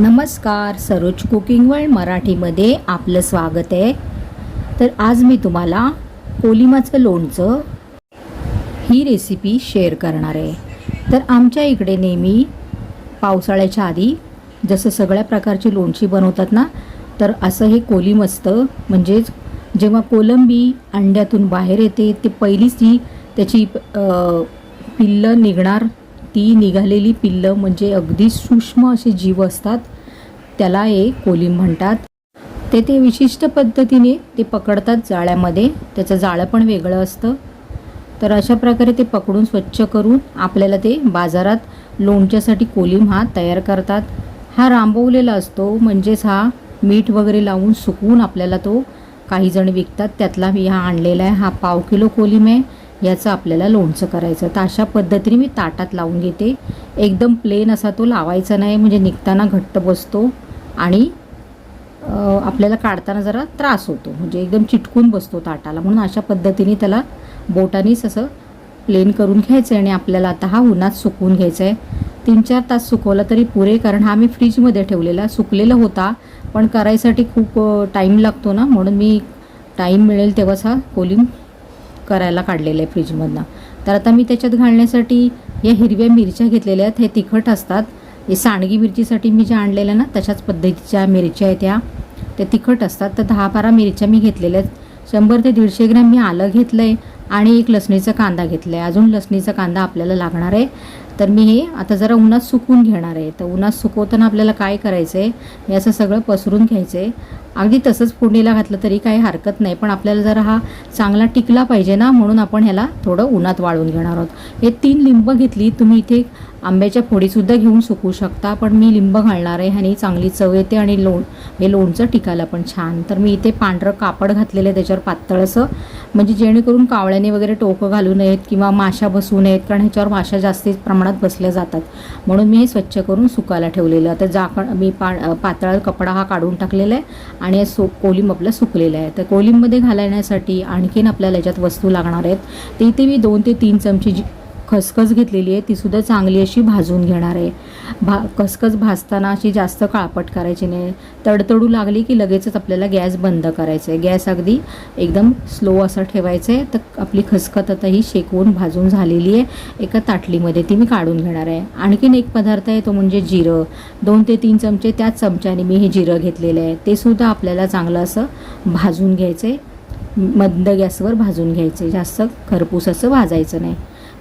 नमस्कार Saroj cooking world मराठीमध्ये आपलं स्वागत आहे. तर आज मी तुम्हाला कोलिमाचं लोणचं ही रेसिपी शेअर करणार आहे. तर आमच्या इकडे नेहमी पावसाळ्याच्या आधी जसं सगळ्या प्रकारची लोणची बनवतात ना तर असं हे कोलिम असतं. म्हणजेच जेव्हा कोलंबी अंड्यातून बाहेर येते ते पहिलीच ती त्याची पिल्लं निघणार ती निघालेली पिल्लं म्हणजे अगदी सूक्ष्म असे जीव असतात. त्याला हे कोलिम म्हणतात. ते ते विशिष्ट पद्धतीने ते पकडतात जाळ्यामध्ये. त्याचं जाळं पण वेगळं असतं. तर अशा प्रकारे ते पकडून स्वच्छ करून आपल्याला ते बाजारात लोणच्यासाठी कोलिम हा तयार करतात. हा रांबवलेला असतो. म्हणजेच हा मीठ वगैरे लावून सुकवून आपल्याला तो काही जण विकतात. त्यातला मी हा आणलेला आहे. हा पाव किलो कोलिम आहे. याचं आपल्याला लोणचं करायचं. तर अशा पद्धतीने मी ताटात लावून घेते. एकदम प्लेन असा तो लावायचा नाही म्हणजे निघताना घट्ट बसतो आणि आपल्याला काढताना जरा त्रास होतो. म्हणजे एकदम चिटकून बसतो ताटाला. म्हणून अशा पद्धतीने त्याला बोटानीच असं प्लेन करून घ्यायचं आहे आणि आपल्याला आता हा उन्हात सुकवून घ्यायचा आहे तीन चार तास सुकवला तरी पुरे कारण हा मी फ्रीजमध्ये ठेवलेला. सुकलेला होता पण करायसाठी खूप टाईम लागतो ना. म्हणून मी टाईम मिळेल तेव्हाच हा कोलिंग करायला काढलेलं आहे फ्रीजमधनं. तर आता मी त्याच्यात घालण्यासाठी या हिरव्या मिरच्या घेतलेल्या आहेत. हे तिखट असतात. हे सांडगी मिरचीसाठी मी ज्या आणलेल्या ना तशाच पद्धतीच्या मिरच्या आहेत त्या त्या तिखट असतात. तर दहा बारा मिरच्या मी घेतलेल्या आहेत. शंभर ते दीडशे ग्रॅम मी आलं घेतलं आहे आणि एक लसणीचा कांदा घेतला आहे अजून लसणीचा कांदा आपल्याला लागणार आहे. तर मी हे आता जरा उन्हात सुकवून घेणार आहे. तर उन्हात सुकवताना आपल्याला काय करायचं आहे हे असं सगळं पसरून घ्यायचं आहे अगदी तसंच फोडणीला घातलं तरी काही हरकत नाही पण आपल्याला जरा हा चांगला टिकला पाहिजे ना म्हणून आपण ह्याला थोडं उन्हात वाळून घेणार आहोत. हे तीन लिंब घेतली तुम्ही इथे आंब्याच्या फोडीसुद्धा घेऊन सुकवू शकता पण मी लिंब घालणार आहे. ह्यानी चांगली चव येते आणि लोण हे लोणचं टिकायला पण छान. तर मी इथे पांढरं कापड घातलेलं आहे त्याच्यावर पातळ असं. म्हणजे जेणेकरून कावळ्याने वगैरे टोकं घालू नयेत किंवा माशा बसू नयेत कारण ह्याच्यावर माशा जास्तीत प्रमाणात बसल्या जातात. म्हणून मी हे स्वच्छ करून सुकायला ठेवलेलं आता जाकण मी पा पातळ कपडा हा काढून टाकलेला आहे आणि सो कोलिंब आपलं सुकलेलं आहे. तर कोलिंबमध्ये घालण्यासाठी आणखीन आपल्याला याच्यात वस्तू लागणार आहेत. तर इथे मी दोन ते तीन चमचे जी खसखस घेतलेली आहे तीसुद्धा चांगली अशी भाजून घेणार आहे. भा खसखस भाजताना अशी जास्त काळपट करायची नाही. तडतडू लागली की लगेचच आपल्याला गॅस बंद करायचं आहे गॅस अगदी एकदम स्लो असं ठेवायचं आहे तर आपली खसखत आता ही शेकवून भाजून झालेली आहे. एका ताटलीमध्ये ती मी काढून घेणार आहे. आणखीन एक पदार्थ आहे तो म्हणजे जिरं. दोन ते तीन चमचे त्याच चमच्याने मी हे जिरं घेतलेलं आहे. ते सुद्धा आपल्याला चांगलं असं भाजून घ्यायचं आहे मंद गॅसवर भाजून घ्यायचे जास्त खरपूस असं भाजायचं नाही.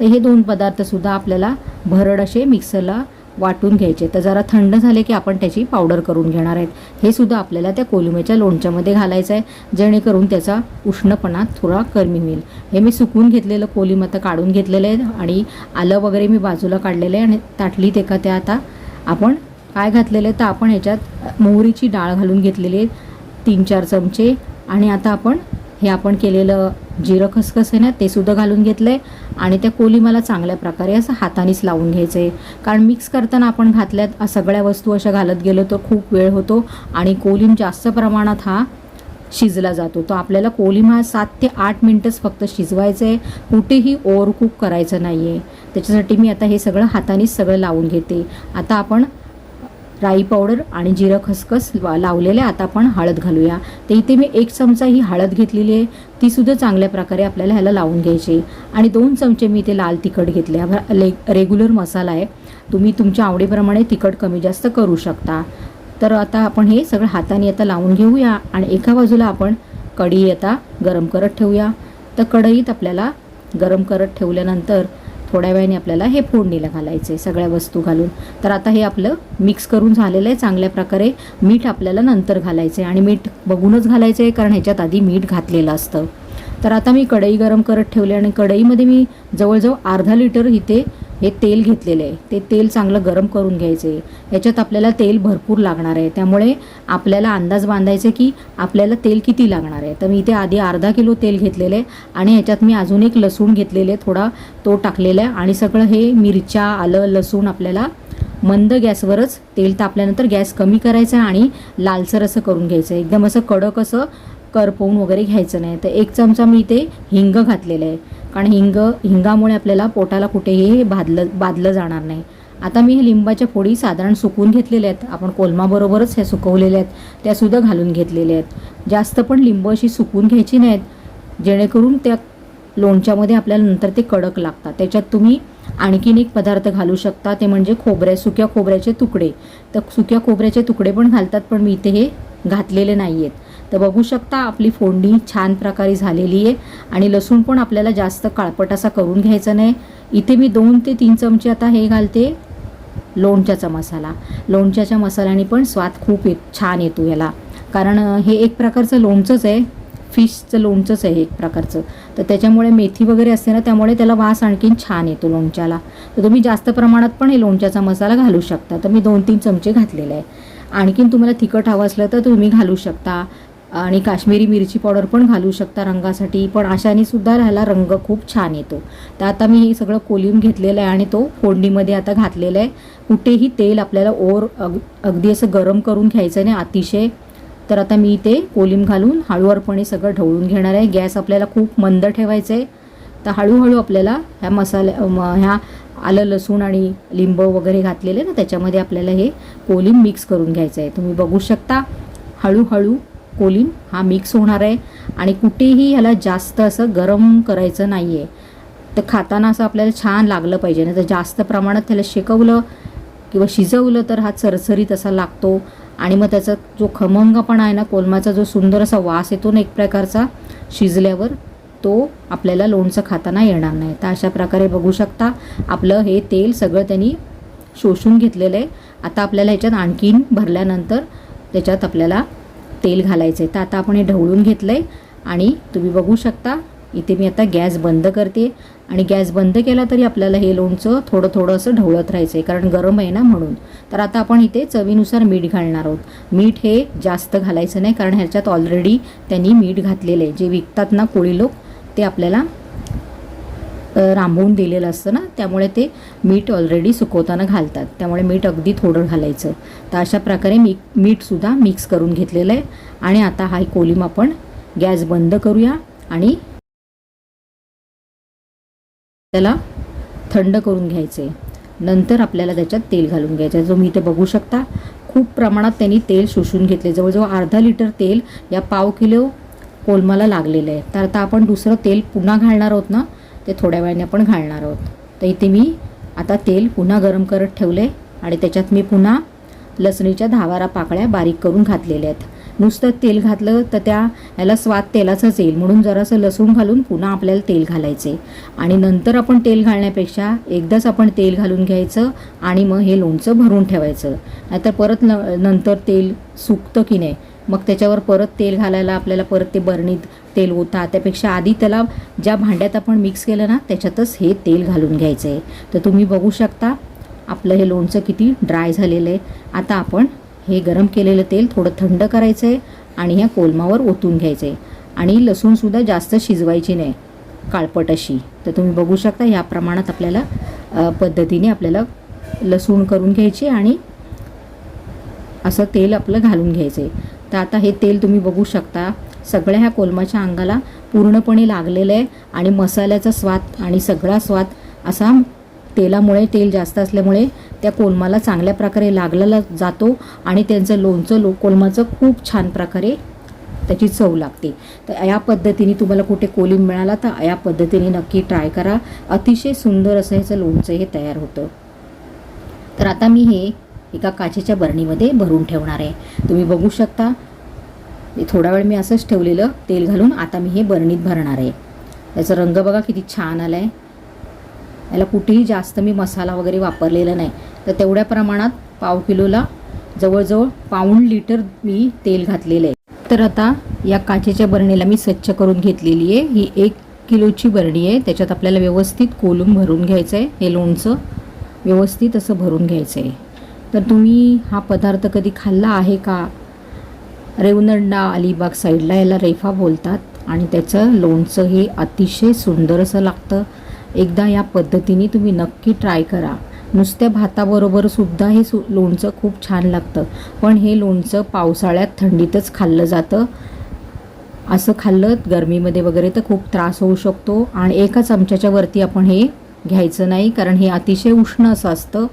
तर हे दोन पदार्थसुद्धा आपल्याला भरड असे मिक्सरला वाटून घ्यायचे. तर जरा थंड झाले की आपण त्याची पावडर करून घेणार आहेत. हे सुद्धा आपल्याला त्या कोलुम्याच्या लोणच्यामध्ये घालायचं आहे जेणेकरून त्याचा उष्णपणा थोडा कमी होईल. हे मी सुकून घेतलेलं कोलिम आता काढून घेतलेलं आहे आणि आलं वगैरे मी बाजूला काढलेलं आहे आणि ताटलीत एका त्या आता आपण काय घातलेलं आहे तर आपण ह्याच्यात मोहरीची डाळ घालून घेतलेली आहे तीन चार चमचे आणि आता आपण हे आपण केलेलं जिरं खसखस आहे ना ते सुद्धा घालून घेतलं आहे आणि त्या कोलिमाला चांगल्या प्रकारे असं हातानेच लावून घ्यायचं आहे कारण मिक्स करताना आपण घातल्यात सगळ्या वस्तू अशा घालत गेलो तर खूप वेळ होतो. आणि कोलिम जास्त प्रमाणात हा शिजला जातो. तो आपल्याला कोलिम हा सात ते आठ मिनटंच फक्त शिजवायचं आहे कुठेही ओव्हरकुक करायचं नाही आहे त्याच्यासाठी मी आता हे सगळं हातानेच सगळं लावून घेते. आता आपण राई पावडर आणि जिरं खसखस लावलेले आता आपण हळद घालूया. तर इथे मी एक चमचा ही हळद घेतलेली आहे. ती सुद्धा चांगल्या प्रकारे आपल्याला ह्याला लावून घ्यायची आणि दोन चमचे मी इथे लाल तिखट घेतले. ले रेग्युलर मसाला आहे. तुम्ही तुमच्या आवडीप्रमाणे तिखट कमी जास्त करू शकता. तर आता आपण हे सगळं हाताने आता लावून घेऊया आणि एका बाजूला आपण कढई आता गरम करत ठेवूया. तर कढईत आपल्याला गरम करत ठेवल्यानंतर थोड्या वेळाने आपल्याला हे फोडणीला घालायचं आहे सगळ्या वस्तू घालून. तर आता हे आपलं मिक्स करून झालेलं आहे चांगल्या प्रकारे मीठ आपल्याला नंतर घालायचं आहे आणि मीठ बघूनच घालायचं आहे कारण ह्याच्यात आधी मीठ घातलेलं असतं. तर आता मी कढई गरम करत ठेवली आणि कढईमध्ये मी जवळजवळ अर्धा लिटर इथे हे तेल घेतलेलं आहे. ते तेल चांगलं गरम करून घ्यायचं आहे. याच्यात आपल्याला तेल भरपूर लागणार आहे. त्यामुळे आपल्याला अंदाज बांधायचा की आपल्याला तेल किती लागणार आहे. तर मी इथे आधी अर्धा किलो तेल घेतलेलं आहे आणि ह्याच्यात मी अजून एक लसूण घेतलेले आहे. थोडा तो टाकलेला आहे आणि सगळं हे मिरच्या आलं लसूण आपल्याला मंद गॅसवरच तेल तापल्यानंतर गॅस कमी करायचा आणि लालसर असं करून घ्यायचं आहे. एकदम असं कडक असं करपवून वगैरे घ्यायचं नाही. तर एक चमचा मी इथे हिंग घातलेलं आहे. कारण हिंग हिंगामुळे आपल्याला पोटाला कुठेही बादलं बादलं जाणार नाही. आता मी हे लिंबाच्या फोडी साधारण सुकवून घेतलेल्या आहेत. आपण कोलमाबरोबरच ह्या सुकवलेल्या आहेत. त्यासुद्धा घालून घेतलेल्या आहेत. जास्त पण लिंब अशी सुकवून घ्यायची नाहीत. जेणेकरून त्या लोणच्यामध्ये आपल्याला नंतर ते कडक लागतात. त्याच्यात तुम्ही आणखीन एक पदार्थ घालू शकता. ते म्हणजे खोबऱ्या सुक्या खोबऱ्याचे तुकडे. तर सुक्या खोबऱ्याचे तुकडे पण घालतात पण मी इथे हे घातलेले नाही आहेत तर बघू शकता आपली फोडणी छान प्रकारे झालेली आहे आणि लसूण पण आपल्याला जास्त काळपट असा करून घ्यायचा नाही. इथे मी दोन ते तीन चमचे आता हे घालते. लोणच्याचा मसाला. लोणच्याच्या मसाल्याने पण स्वाद खूप येत छान येतो याला. कारण हे एक प्रकारचं लोणचंच आहे. फिशचं लोणचंच आहे एक प्रकारचं. तर त्याच्यामुळे मेथी वगैरे असते ना त्यामुळे त्याला वास आणखीन छान येतो लोणच्याला. तर तुम्ही जास्त प्रमाणात पण हे लोणच्याचा मसाला घालू शकता. तर मी दोन तीन चमचे घातलेले आहे. आणखीन तुम्हाला तिखट हवं असलं तर तुम्ही घालू शकता. आणि काश्मीरी मिरची पावडर पण घालू शकता रंगासाठी पण अशाने सुद्धा ह्याला रंग खूप छान येतो. तर आता मी हे सगळं कोलिम घेतलेलं आहे आणि तो फोडणीमध्ये आता घातलेला आहे. कुठेही तेल आपल्याला ओर अग अगदी असं गरम करून घ्यायचं नाही अतिशय. तर आता मी ते कोलिम घालून हळूवारपणे सगळं ढवळून घेणार आहे. गॅस आपल्याला खूप मंद ठेवायचं आहे तर हळूहळू आपल्याला ह्या मसाल्या ह्या आलं लसूण आणि लिंब वगैरे घातलेले ना त्याच्यामध्ये आपल्याला हे कोलिम मिक्स करून घ्यायचं आहे तुम्ही बघू शकता हळूहळू कोलिन हा मिक्स होणार आहे. आणि कुठेही ह्याला जास्त असं गरम करायचं नाही आहे तर खाताना असं आपल्याला छान लागलं पाहिजे. नाही तर जास्त प्रमाणात त्याला शेकवलं किंवा शिजवलं तर हा चरचरीत असा लागतो. आणि मग त्याचा जो खमंगपणा आहे ना कोलमाचा जो सुंदर असा वास येतो ना एक प्रकारचा शिजल्यावर तो आपल्याला लोणचं खाताना येणार नाही. तर अशा प्रकारे बघू शकता आपलं हे तेल सगळं त्यांनी शोषून घेतलेलं आहे. आता आपल्याला ह्याच्यात आणखीन भरल्यानंतर त्याच्यात आपल्याला तेल घालायचं आहे तर आता आपण हे ढवळून घेतलं आहे आणि तुम्ही बघू शकता इथे मी आता गॅस बंद करते. आणि गॅस बंद केला तरी आपल्याला हे लोणचं थोडं थोडं असं ढवळत राहायचं आहे कारण गरम आहे ना म्हणून. तर आता आपण इथे चवीनुसार मीठ घालणार आहोत. मीठ हे जास्त घालायचं नाही कारण ह्याच्यात ऑलरेडी त्यांनी मीठ घातलेलं आहे. जे विकतात ना कोळी लोक ते आपल्याला रांबवून दिलेलं असतं ना त्यामुळे ते मीठ ऑलरेडी सुकवताना घालतात. त्यामुळे मीठ अगदी थोडं घालायचं. तर अशा प्रकारे मी मीठसुद्धा मिक्स करून घेतलेलं आहे. आणि आता हा कोलिम आपण गॅस बंद करूया आणि त्याला थंड करून घ्यायचे. नंतर आपल्याला त्याच्यात तेल घालून घ्यायचं. जो मी इथे बघू शकता खूप प्रमाणात त्यांनी तेल शोषून घेतले. जवळजवळ अर्धा लिटर तेल या पाव किलो कोलमाला लागलेलं आहे. तर आता आपण दुसरं तेल पुन्हा घालणार आहोत ना ते थोड्या वेळाने आपण घालणार आहोत. तर इथे मी आता तेल पुन्हा गरम करत ठेवले आणि त्याच्यात मी पुन्हा लसणीच्या दहा पाकळ्या बारीक करून घातलेल्या आहेत. नुसतं तेल घातलं तर त्या ह्याला स्वाद तेलाचाच येईल. म्हणून जरासं लसूण घालून पुन्हा आपल्याला तेल घालायचे. आणि नंतर आपण तेल घालण्यापेक्षा एकदाच आपण तेल घालून घ्यायचं आणि मग हे लोणचं भरून ठेवायचं. नाहीतर परत न नंतर तेल सुकतं की नाही मग त्याच्यावर परत तेल घालायला आपल्याला परत ते बरणीत तेल होता त्यापेक्षा आधी त्याला ज्या भांड्यात आपण मिक्स केलं ना त्याच्यातच हे तेल घालून घ्यायचं आहे तर तुम्ही बघू शकता आपलं हे लोणचं किती ड्राय झालेलं आहे. आता आपण हे गरम केलेलं तेल थोडं थंड करायचं आहे आणि ह्या कोलमावर ओतून घ्यायचं आहे आणि लसूणसुद्धा जास्त शिजवायची नाही काळपट अशी. तर तुम्ही बघू शकता ह्या प्रमाणात आपल्याला पद्धतीने आपल्याला लसूण करून घ्यायची आणि असं तेल आपलं घालून घ्यायचं आहे तर आता हे तेल तुम्ही बघू शकता. सगळ्या ह्या कोलमाच्या अंगाला पूर्णपणे लागलेलं आहे आणि मसाल्याचा स्वाद आणि सगळा स्वाद असा तेलामुळे तेल जास्त असल्यामुळे त्या कोलमाला चांगल्या प्रकारे लागलेला जातो आणि त्यांचं लोणचं लो कोलमाचं खूप छान प्रकारे त्याची चव लागते. तर या पद्धतीने तुम्हाला कुठे कोलिम मिळाला तर या पद्धतीने नक्की ट्राय करा. अतिशय सुंदर असं ह्याचं लोणचं हे तयार होतं. तर आता मी हे एका काचेच्या बरणीमध्ये भरून ठेवणार आहे. तुम्ही बघू शकता हे थोडा वेळ मी असंच ठेवलेलं तेल घालून आता मी हे बरणीत भरणार आहे. त्याचा रंग बघा किती छान आला आहे याला कुठेही जास्त मी मसाला वगैरे वापरलेला नाही. तर तेवढ्या प्रमाणात पाव किलोला जवळजवळ पाऊण लिटर मी तेल घातलेलं आहे. तर आता या काचेच्या बरणीला मी स्वच्छ करून घेतलेली आहे. ही एक किलोची बरणी आहे. त्याच्यात आपल्याला व्यवस्थित कोलून भरून घ्यायचं आहे हे लोणचं व्यवस्थित असं भरून घ्यायचं आहे तर तुम्ही हा पदार्थ कधी खाल्ला आहे का? रेवनंडा अलिबाग साईडला याला रेफा बोलतात आणि त्याचं लोणचं हे अतिशय सुंदर असं लागतं. एकदा या पद्धतीने तुम्ही नक्की ट्राय करा. नुसत्या भाताबरोबर सुद्धा हे सु लोणचं खूप छान लागतं. पण हे लोणचं पावसाळ्यात थंडीतच खाल्लं जातं. असं खाल्लं गरमीमध्ये वगैरे तर खूप त्रास होऊ शकतो आणि एका चमच्याच्या वरती आपण हे घ्यायचं नाही कारण हे अतिशय उष्ण असं असतं.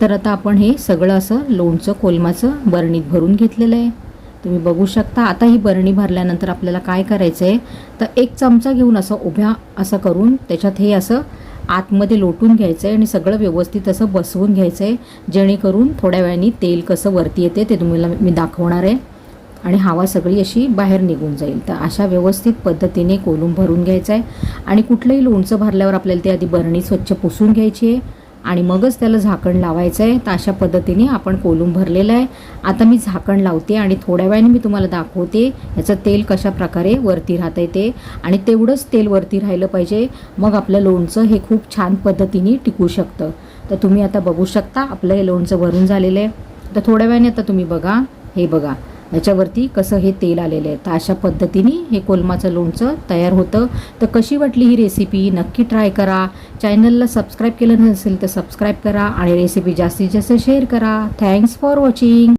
तर आता आपण हे सगळं असं लोणचं कोलमाचं बरणीत भरून घेतलेलं आहे. तुम्ही बघू शकता आता ही बरणी भरल्यानंतर आपल्याला काय करायचं आहे तर एक चमचा घेऊन असं उभ्या असं करून त्याच्यात हे असं आतमध्ये लोटून घ्यायचं आहे आणि सगळं व्यवस्थित असं बसवून घ्यायचं आहे जेणेकरून थोड्या वेळाने तेल कसं वरती येते ते तुम्हाला मी दाखवणार आहे. आणि हवा सगळी अशी बाहेर निघून जाईल. तर अशा व्यवस्थित पद्धतीने कोलूम भरून घ्यायचं आहे आणि कुठलंही लोणचं भरल्यावर आपल्याला ते आधी बरणी स्वच्छ पुसून घ्यायची आहे. आणि मगच त्याला झाकण लावायचं आहे तर अशा पद्धतीने आपण कोलूम भरलेलं आहे. आता मी झाकण लावते आणि थोड्या वेळाने मी तुम्हाला दाखवते याचं तेल कशा प्रकारे वरती राहतं आहे ते. आणि तेवढंच तेल वरती राहिलं पाहिजे. मग आपलं लोणचं हे खूप छान पद्धतीने टिकू शकतं. तर तुम्ही आता बघू शकता आपलं हे लोणचं भरून झालेलं आहे. तर थोड्या वेळाने आता तुम्ही बघा. हे बघा. याच्यावरती कसं हे तेल आलेलं आहे. तर अशा पद्धतीने हे कोलमाचं लोणचं तयार होतं. तर कशी वाटली ही रेसिपी नक्की ट्राय करा. चॅनलला सबस्क्राईब केलं नसेल तर सबस्क्राईब करा आणि रेसिपी जास्तीत जास्त शेअर करा. Thanks for watching